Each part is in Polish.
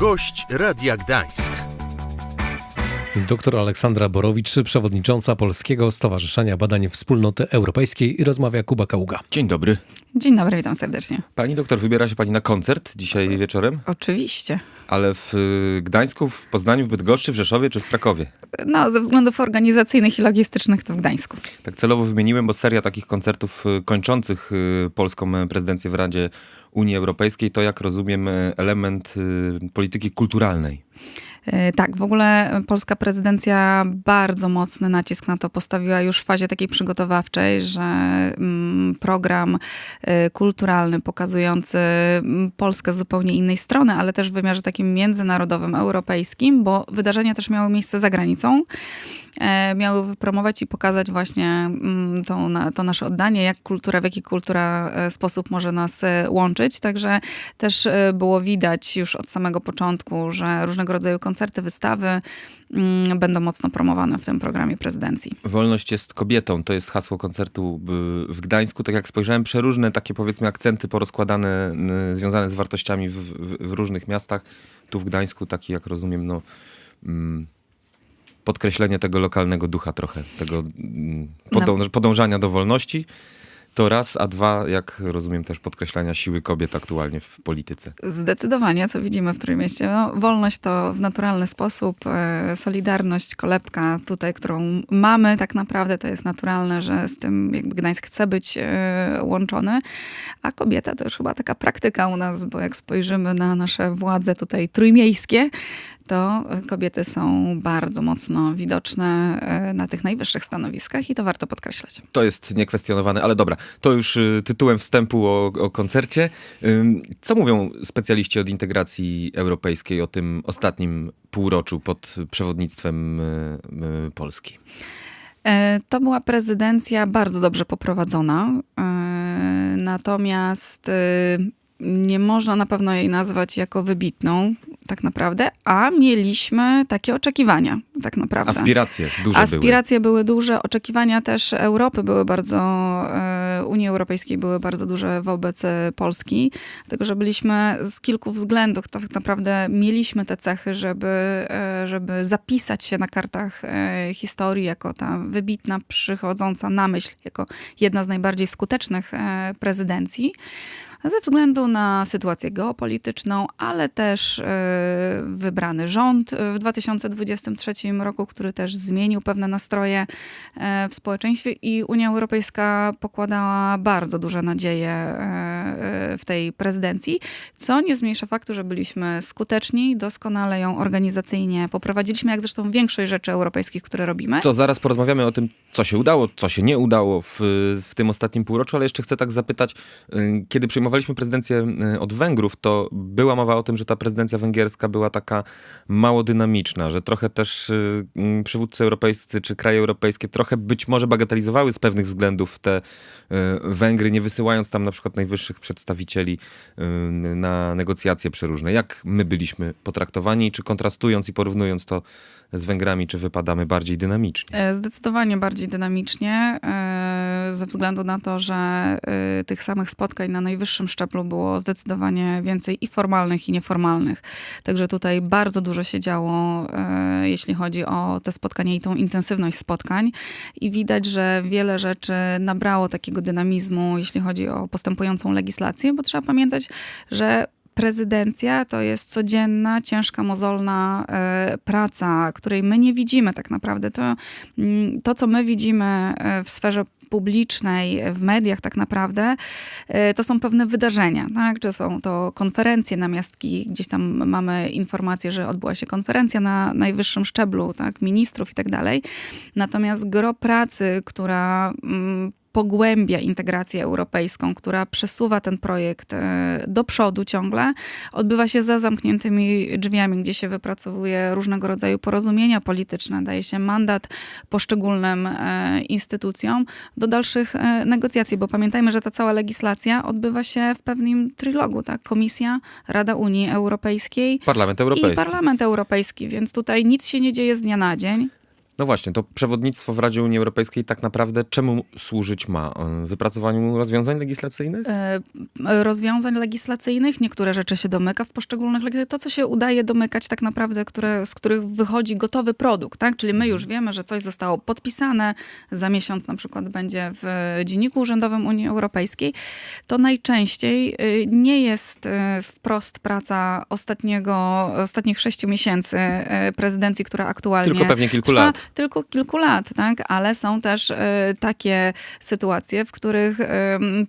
Gość Radia Gdańsk. Doktor Aleksandra Borowicz, przewodnicząca Polskiego Stowarzyszenia Badań Wspólnoty Europejskiej, rozmawia Kuba Kaługa. Dzień dobry. Dzień dobry, witam serdecznie. Pani doktor, wybiera się pani na koncert dzisiaj wieczorem, Oczywiście. ale w y, Gdańsku, w Poznaniu, w Bydgoszczy, w Rzeszowie czy w Krakowie? No, ze względów organizacyjnych i logistycznych to w Gdańsku. Tak celowo wymieniłem, bo seria takich koncertów y, kończących y, polską e, prezydencję w Radzie Unii Europejskiej to, jak rozumiem, e, element polityki kulturalnej. E, Tak, w ogóle polska prezydencja bardzo mocny nacisk na to postawiła już w fazie takiej przygotowawczej, że mm, program e, kulturalny pokazujący mm, Polskę z zupełnie innej strony, ale też w wymiarze takim międzynarodowym, europejskim, bo wydarzenia też miały miejsce za granicą. E, Miały wypromować i pokazać właśnie mm, na- to nasze oddanie, jak kultura, w jaki kultura e, sposób może nas e, łączyć. Także też było widać już od samego początku, że różnego rodzaju koncerty, wystawy mm, będą mocno promowane w tym programie prezydencji. Wolność jest kobietą, to jest hasło koncertu w Gdańsku. Tak jak spojrzałem, przeróżne takie powiedzmy akcenty porozkładane, związane z wartościami w, w, w różnych miastach. Tu w Gdańsku taki, jak rozumiem, no... mm, podkreślenie tego lokalnego ducha trochę, tego mm, podąż, podążania do wolności. To raz, a dwa, jak rozumiem, też podkreślania siły kobiet aktualnie w polityce. Zdecydowanie, co widzimy w Trójmieście. No, wolność to w naturalny sposób, e, solidarność, kolebka tutaj, którą mamy tak naprawdę, to jest naturalne, że z tym jakby Gdańsk chce być e, łączony, a kobieta to już chyba taka praktyka u nas, bo jak spojrzymy na nasze władze tutaj trójmiejskie, to kobiety są bardzo mocno widoczne e, na tych najwyższych stanowiskach i to warto podkreślać. To jest niekwestionowane, ale dobra, to już y, tytułem wstępu o, o koncercie. Co mówią specjaliści od integracji europejskiej o tym ostatnim półroczu pod przewodnictwem y, y, Polski? E, To była prezydencja bardzo dobrze poprowadzona, e, natomiast e, nie można na pewno jej nazwać jako wybitną, tak naprawdę, a mieliśmy takie oczekiwania, tak naprawdę. Aspiracje duże były. Aspiracje były. duże, oczekiwania też Europy były bardzo, e, Unii Europejskiej były bardzo duże wobec e, Polski, dlatego że byliśmy z kilku względów, tak naprawdę mieliśmy te cechy, żeby, e, żeby zapisać się na kartach historii jako ta wybitna, przychodząca na myśl, jako jedna z najbardziej skutecznych prezydencji ze względu na sytuację geopolityczną, ale też e, wybrany rząd w 2023 roku, który też zmienił pewne nastroje e, w społeczeństwie i Unia Europejska pokładała bardzo duże nadzieje e, e, w tej prezydencji, co nie zmniejsza faktu, że byliśmy skuteczni, doskonale ją organizacyjnie poprowadziliśmy, jak zresztą większość rzeczy europejskich, które robimy. To zaraz porozmawiamy o tym, co się udało, co się nie udało w, w tym ostatnim półroczu, ale jeszcze chcę tak zapytać, y, kiedy przyjmowaliśmy prezydencję y, od Węgrów, to była mowa o tym, że ta prezydencja węgierska była taka mało dynamiczna, że trochę też y, przywódcy europejscy czy kraje europejskie trochę być może bagatelizowały z pewnych względów te y, Węgry, nie wysyłając tam na przykład najwyższych przedstawicieli y, na negocjacje przeróżne. Jak my byliśmy potraktowani, czy kontrastując i porównując to z Węgrami, czy wypadamy bardziej dynamicznie? E, Zdecydowanie bardziej dynamicznie, e, ze względu na to, że e, tych samych spotkań na najwyższym szczeblu było zdecydowanie więcej i formalnych, i nieformalnych. Także tutaj bardzo dużo się działo, e, jeśli chodzi o te spotkania i tą intensywność spotkań. I widać, że wiele rzeczy nabrało takiego dynamizmu, jeśli chodzi o postępującą legislację, bo trzeba pamiętać, że prezydencja to jest codzienna, ciężka, mozolna e, praca, której my nie widzimy tak naprawdę. To, mm, to co my widzimy e, w sferze publicznej, w mediach tak naprawdę, e, to są pewne wydarzenia, tak? Czy są to konferencje namiastki, gdzieś tam mamy informację, że odbyła się konferencja na najwyższym szczeblu, tak? Ministrów i tak dalej. Natomiast gro pracy, która mm, pogłębia integrację europejską, która przesuwa ten projekt e, do przodu ciągle, odbywa się za zamkniętymi drzwiami, gdzie się wypracowuje różnego rodzaju porozumienia polityczne, daje się mandat poszczególnym e, instytucjom do dalszych e, negocjacji, bo pamiętajmy, że ta cała legislacja odbywa się w pewnym trylogu, tak? Komisja, Rada Unii Europejskiej Parlament Europejski. i Parlament Europejski, więc tutaj nic się nie dzieje z dnia na dzień. No właśnie, to przewodnictwo w Radzie Unii Europejskiej tak naprawdę czemu służyć ma? E, Wypracowaniu rozwiązań legislacyjnych? E, rozwiązań legislacyjnych. Niektóre rzeczy się domyka w poszczególnych legislacjach. To, co się udaje domykać tak naprawdę, które, z których wychodzi gotowy produkt, tak? Czyli my już wiemy, że coś zostało podpisane, za miesiąc na przykład będzie w Dzienniku Urzędowym Unii Europejskiej, to najczęściej y, nie jest y, wprost praca ostatniego, ostatnich sześciu miesięcy y, prezydencji, która aktualnie Tylko pewnie kilku lat. Tylko kilku lat, tak? Ale są też y, takie sytuacje, w których y,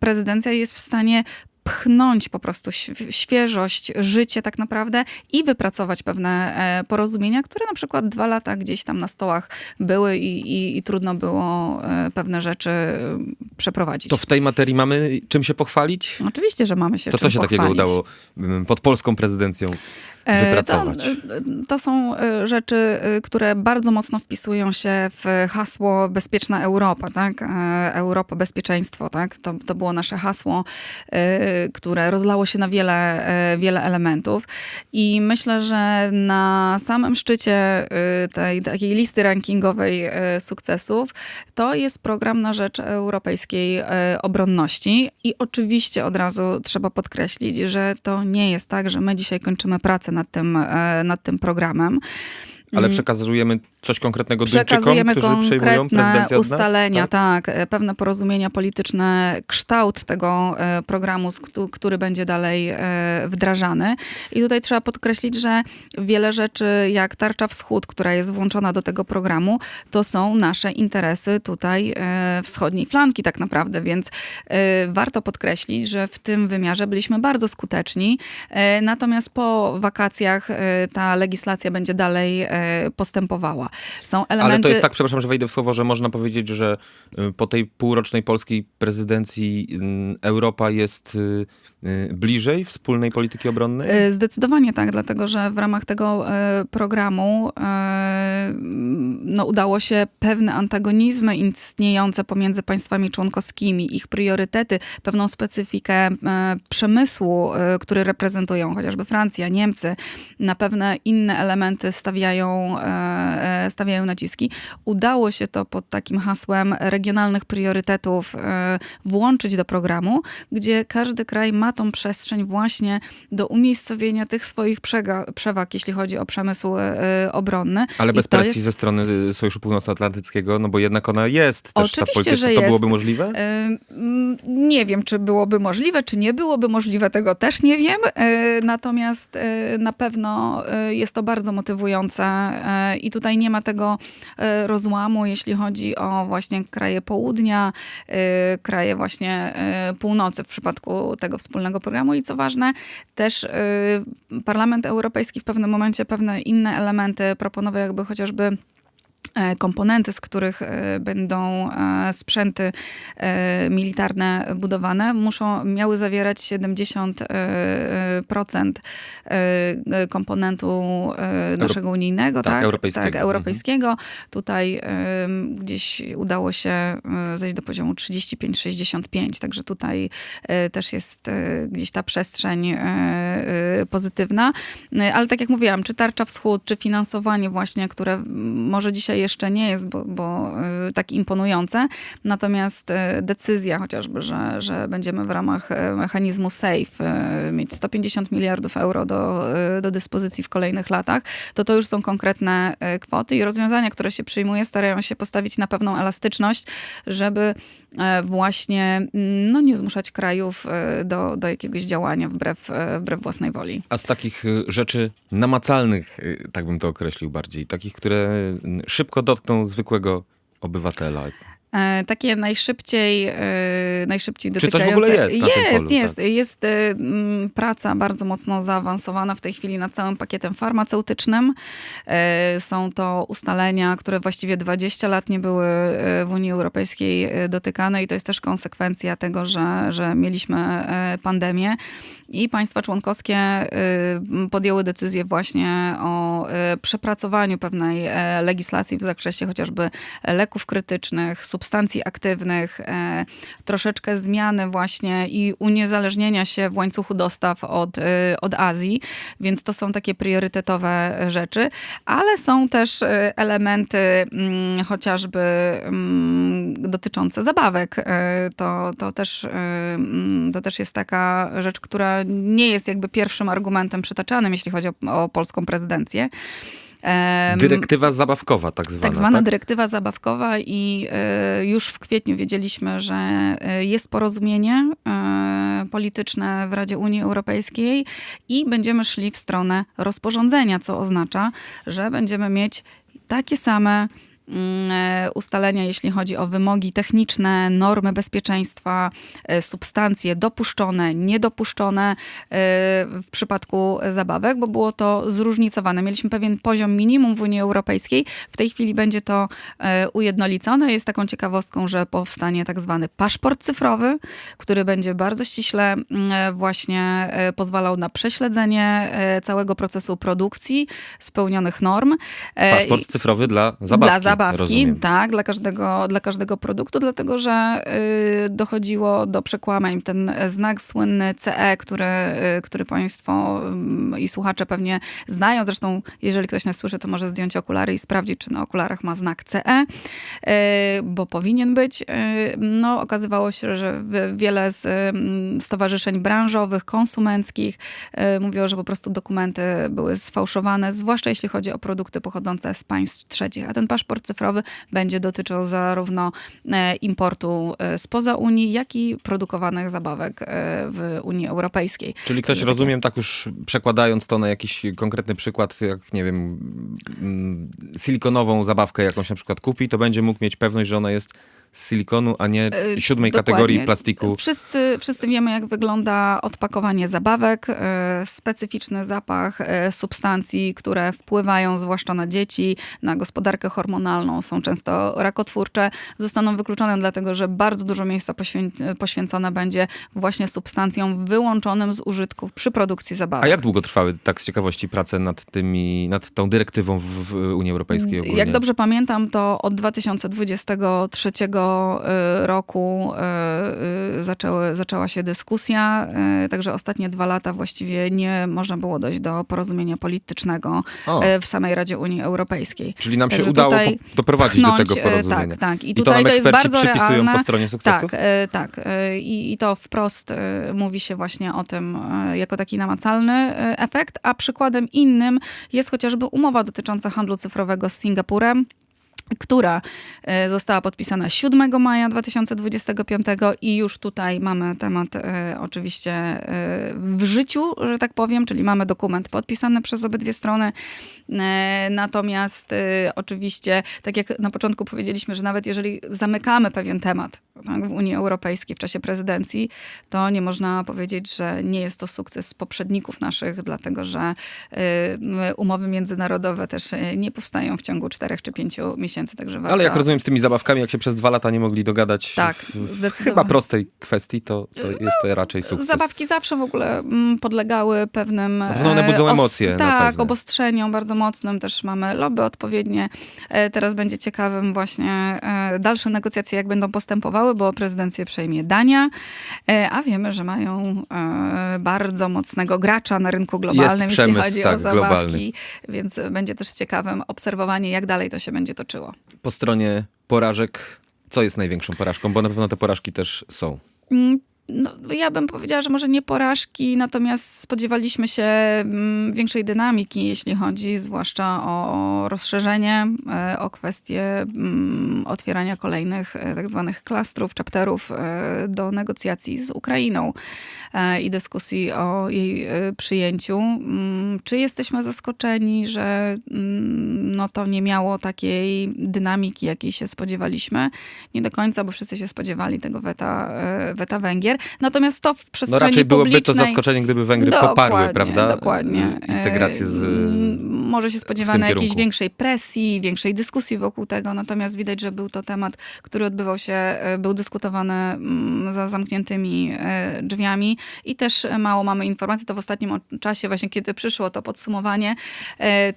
prezydencja jest w stanie pchnąć po prostu św- świeżość, życie tak naprawdę i wypracować pewne e, porozumienia, które na przykład dwa lata gdzieś tam na stołach były i, i, i trudno było e, pewne rzeczy e, przeprowadzić. To w tej materii mamy czym się pochwalić? Oczywiście, że mamy się To co się takiego pochwalić. udało mm, pod polską prezydencją wypracować? To, to są e, rzeczy, e, które bardzo mocno wpisują się w hasło Bezpieczna Europa, tak? E, Europa, bezpieczeństwo, tak? To, to było nasze hasło, e, które rozlało się na wiele, e, wiele elementów. I myślę, że na samym szczycie e, tej takiej listy rankingowej e, sukcesów to jest program na rzecz europejskiej e, obronności. I oczywiście od razu trzeba podkreślić, że to nie jest tak, że my dzisiaj kończymy pracę nad tym, e, nad tym programem. Ale przekazujemy coś konkretnego Duńczykom, Przekazujemy którzy przejmują prezydencję od nas? ustalenia, Tak? tak? e, pewne porozumienia polityczne, kształt tego e, programu, który będzie dalej e, wdrażany. I tutaj trzeba podkreślić, że wiele rzeczy, jak Tarcza Wschód, która jest włączona do tego programu, to są nasze interesy tutaj wschodniej flanki tak naprawdę, więc warto podkreślić, że w tym wymiarze byliśmy bardzo skuteczni, natomiast po wakacjach ta legislacja będzie dalej postępowała. Są elementy... Ale to jest tak, przepraszam, że wejdę w słowo, że można powiedzieć, że y, po tej półrocznej polskiej prezydencji y, Europa jest y, bliżej wspólnej polityki obronnej? Zdecydowanie tak, dlatego że w ramach tego programu no, udało się pewne antagonizmy istniejące pomiędzy państwami członkowskimi, ich priorytety, pewną specyfikę przemysłu, który reprezentują chociażby Francja, Niemcy, na pewne inne elementy stawiają, stawiają naciski. Udało się to pod takim hasłem regionalnych priorytetów e, włączyć do programu, gdzie każdy kraj ma tą przestrzeń właśnie do umiejscowienia tych swoich przewag, jeśli chodzi o przemysł e, obronny. Ale bez to presji jest- ze strony y, Sojuszu Północnoatlantyckiego, no bo jednak ona jest też ta Oczywiście, polityczna. że To jest. byłoby możliwe? E, Nie wiem, czy byłoby możliwe, czy nie byłoby możliwe, tego też nie wiem. E, Natomiast e, na pewno e, jest to bardzo motywujące e, i tutaj nie ma tego e, rozłamu, jeśli chodzi o właśnie kraje południa, e, kraje właśnie e, północy w przypadku tego wspólnego programu. I co ważne, też Parlament Europejski w pewnym momencie pewne inne elementy proponował, jakby chociażby komponenty, z których e, będą e, sprzęty e, militarne budowane, muszą, miały zawierać 70% e, procent, e, komponentu e, naszego unijnego, tak, tak? europejskiego. Tak, europejskiego. Tutaj e, gdzieś udało się e, zejść do poziomu 35-65, także tutaj e, też jest e, gdzieś ta przestrzeń e, e, pozytywna. E, Ale tak jak mówiłam, czy Tarcza Wschód, czy finansowanie właśnie, które może dzisiaj jeszcze nie jest bo, bo, e, tak imponujące, natomiast e, decyzja chociażby, że, że będziemy w ramach e, mechanizmu SAFE mieć 150 miliardów euro do, do dyspozycji w kolejnych latach, to to już są konkretne kwoty i rozwiązania, które się przyjmuje, starają się postawić na pewną elastyczność, żeby właśnie mm, no, nie zmuszać krajów e, do, do jakiegoś działania wbrew, e, wbrew własnej woli. A z takich rzeczy namacalnych, tak bym to określił bardziej, takich, które y, szybko dotkną zwykłego obywatela. E, takie najszybciej, e, najszybciej Czy coś w dotykające... ogóle jest Jest, polu, jest. tak? Jest e, praca bardzo mocno zaawansowana w tej chwili nad całym pakietem farmaceutycznym. Są to ustalenia, które właściwie 20 lat nie były w Unii Europejskiej dotykane i to jest też konsekwencja tego, że, że mieliśmy pandemię. I państwa członkowskie y, podjęły decyzję właśnie o y, przepracowaniu pewnej e, legislacji w zakresie chociażby leków krytycznych, substancji aktywnych, e, troszeczkę zmiany właśnie i uniezależnienia się w łańcuchu dostaw od, y, od Azji, więc to są takie priorytetowe rzeczy, ale są też elementy mm, chociażby mm, dotyczące zabawek. To, to, też, mm, to też jest taka rzecz, która nie jest jakby pierwszym argumentem przytaczanym, jeśli chodzi o, o polską prezydencję. Dyrektywa zabawkowa tak zwana. tak zwana tak? dyrektywa zabawkowa i y, już w kwietniu wiedzieliśmy, że y, jest porozumienie y, polityczne w Radzie Unii Europejskiej i będziemy szli w stronę rozporządzenia, co oznacza, że będziemy mieć takie same e, ustalenia, jeśli chodzi o wymogi techniczne, normy bezpieczeństwa, e, substancje dopuszczone, niedopuszczone e, w przypadku zabawek, bo było to zróżnicowane. Mieliśmy pewien poziom minimum w Unii Europejskiej. W tej chwili będzie to e, ujednolicone. Jest taką ciekawostką, że powstanie tak zwany paszport cyfrowy, który będzie bardzo ściśle mm, e, właśnie e, pozwalał na prześledzenie e, całego procesu produkcji, spełnionych norm. E, Paszport cyfrowy dla zabawki. dla zabawki, rozumiem. tak, dla każdego, dla każdego produktu, dlatego że y, dochodziło do przekłamań. Ten znak słynny CE, który, y, który Państwo y, i słuchacze pewnie znają. Zresztą, jeżeli ktoś nas słyszy, to może zdjąć okulary i sprawdzić, czy na okularach ma znak CE, y, bo powinien być. No, okazywało się, że wiele z y, stowarzyszeń branżowych, konsumenckich mówiło, że po prostu dokumenty były sfałszowane, zwłaszcza jeśli chodzi o produkty pochodzące z państw trzecich. A ten paszport cyfrowy będzie dotyczył zarówno e, importu e, spoza Unii, jak i produkowanych zabawek e, w Unii Europejskiej. Czyli ktoś, rozumiem, tak już przekładając to na jakiś konkretny przykład, jak nie wiem, mm, silikonową zabawkę jakąś na przykład kupi, to będzie mógł mieć pewność, że ona jest z silikonu, a nie E, siódmej dokładnie. kategorii plastiku. Wszyscy, wszyscy wiemy, jak wygląda odpakowanie zabawek, e, specyficzny zapach e, substancji, które wpływają zwłaszcza na dzieci, na gospodarkę hormonalną, są często rakotwórcze, zostaną wykluczone dlatego, że bardzo dużo miejsca poświę- poświęcone będzie właśnie substancjom wyłączonym z użytków przy produkcji zabawek. A jak długo trwały, tak z ciekawości, prace nad tymi, nad tą dyrektywą w, w Unii Europejskiej ogólnie? Jak dobrze pamiętam, to od 2023 y, roku y, y, zaczęły, zaczęła się dyskusja, także ostatnie dwa lata właściwie nie można było dojść do porozumienia politycznego O. w samej Radzie Unii Europejskiej. Czyli nam się Także udało tutaj po, doprowadzić do pchnąć, tego e, porozumienia. Tak, tak. I I to tutaj nam to jest bardzo realne. po stronie sukcesu? Tak, tak. I, I to wprost mówi się właśnie o tym jako taki namacalny efekt, a przykładem innym jest chociażby umowa dotycząca handlu cyfrowego z Singapurem która e, została podpisana 7 maja 2025 i już tutaj mamy temat e, oczywiście e, w życiu, że tak powiem, czyli mamy dokument podpisany przez obydwie strony. E, natomiast e, oczywiście, tak jak na początku powiedzieliśmy, że nawet jeżeli zamykamy pewien temat tak, w Unii Europejskiej w czasie prezydencji, to nie można powiedzieć, że nie jest to sukces poprzedników naszych, dlatego że e, umowy międzynarodowe też e, nie powstają w ciągu 4 czy 5 miesięcy. Także warto... Ale jak rozumiem z tymi zabawkami, jak się przez dwa lata nie mogli dogadać Tak, w, w zdecydowanie. chyba prostej kwestii, to, to jest to raczej sukces. Zabawki zawsze w ogóle mm, podlegały pewnym... pewno one e, budzą emocje, Tak, obostrzeniom bardzo mocnym. Też mamy lobby odpowiednie. E, Teraz będzie ciekawym właśnie e, dalsze negocjacje, jak będą postępowały, bo prezydencję przejmie Dania, e, a wiemy, że mają e, bardzo mocnego gracza na rynku globalnym, jeśli przemysł, chodzi tak, o zabawki. globalny. Więc będzie też ciekawym obserwowanie, jak dalej to się będzie toczyło. Po stronie porażek, co jest największą porażką? Bo na pewno te porażki też są. No, ja bym powiedziała, że może nie porażki, natomiast spodziewaliśmy się mm, większej dynamiki, jeśli chodzi zwłaszcza o rozszerzenie, e, o kwestię mm, otwierania kolejnych e, tak zwanych klastrów, chapterów e, do negocjacji z Ukrainą i dyskusji o jej przyjęciu. Mm, Czy jesteśmy zaskoczeni, że no, to nie miało takiej dynamiki, jakiej się spodziewaliśmy? Nie do końca, bo wszyscy się spodziewali tego weta, weta Węgier. Natomiast to w No przestrzeni raczej byłoby to publicznej... zaskoczenie, gdyby Węgry poparły, Dokładnie, prawda? Dokładnie. y, Integrację z... Mm, Może się spodziewano jakiejś większej presji, większej dyskusji wokół tego, natomiast widać, że był to temat, który odbywał się, e, był dyskutowany mm, za zamkniętymi e, drzwiami i też mało mamy informacji, to w ostatnim czasie właśnie, kiedy przyszło to podsumowanie,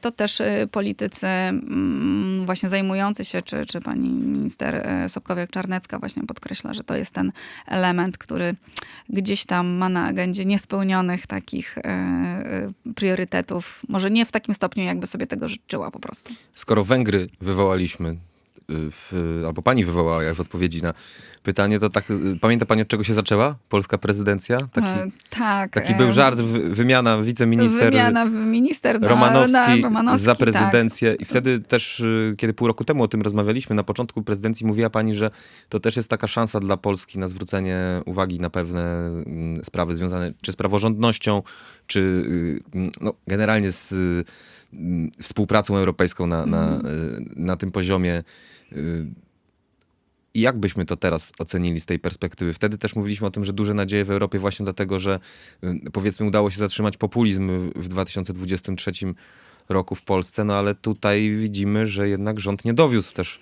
to też politycy mm, właśnie zajmujący się, czy, czy pani minister Sobkowiak-Czarnecka właśnie podkreśla, że to jest ten element, który gdzieś tam ma na agendzie niespełnionych takich e, e, priorytetów. Może nie w takim stopniu, jakby sobie tego życzyła po prostu. Skoro Węgry wywołaliśmy, w, albo pani wywołała jak w odpowiedzi na pytanie, to tak, pamięta pani od czego się zaczęła polska prezydencja? Taki, E, tak. taki e, był żart, wy- wymiana wiceminister Wymiana minister na, Romanowski, na Romanowski za tak. prezydencję. I wtedy też, y, kiedy pół roku temu o tym rozmawialiśmy, na początku prezydencji mówiła pani, że to też jest taka szansa dla Polski na zwrócenie uwagi na pewne mm, sprawy związane czy z praworządnością, czy y, no, generalnie z współpracą europejską na, na, y, na tym poziomie. Y, I jak byśmy to teraz ocenili z tej perspektywy? Wtedy też mówiliśmy o tym, że duże nadzieje w Europie właśnie dlatego, że y, powiedzmy udało się zatrzymać populizm w 2023 roku w Polsce, no ale tutaj widzimy, że jednak rząd nie dowiózł też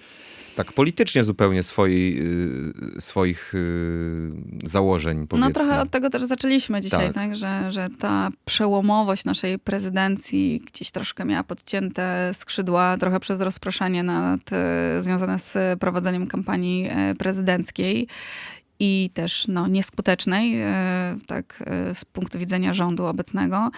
tak politycznie zupełnie swojej, y, swoich y, założeń, powiedzmy. No trochę od tego też zaczęliśmy dzisiaj, Tak. tak, Że, że ta przełomowość naszej prezydencji gdzieś troszkę miała podcięte skrzydła, trochę przez rozproszenie nad, e, związane z prowadzeniem kampanii e, prezydenckiej i też no, nieskutecznej, e, tak e, z punktu widzenia rządu obecnego.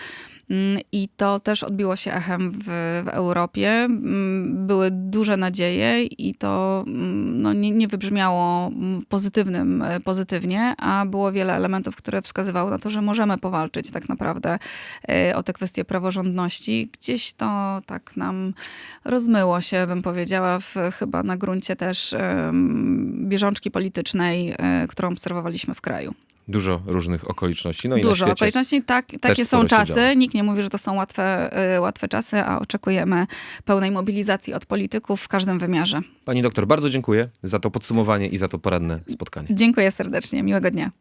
Mm, I to też odbiło się echem w, w Europie. Mm, Były duże nadzieje i to mm, no, nie, nie wybrzmiało pozytywnym, e, pozytywnie, a było wiele elementów, które wskazywały na to, że możemy powalczyć tak naprawdę e, o te kwestie praworządności. Gdzieś to tak nam rozmyło się, bym powiedziała, w, chyba na gruncie też bieżączki politycznej, e, którą obserwowaliśmy w kraju. Dużo różnych okoliczności. No i Dużo okoliczności, tak, takie są czasy. Nikt nie mówi, że to są łatwe, y, łatwe czasy, a oczekujemy pełnej mobilizacji od polityków w każdym wymiarze. Pani doktor, bardzo dziękuję za to podsumowanie i za to poradne spotkanie. Dziękuję serdecznie, miłego dnia.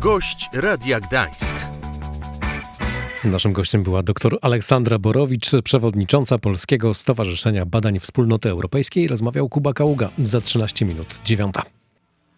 Gość Radia Gdańsk. Naszym gościem była dr Aleksandra Borowicz, przewodnicząca Polskiego Stowarzyszenia Badań Wspólnoty Europejskiej. Rozmawiał Kuba Kaługa za 13 minut, dziewiąta.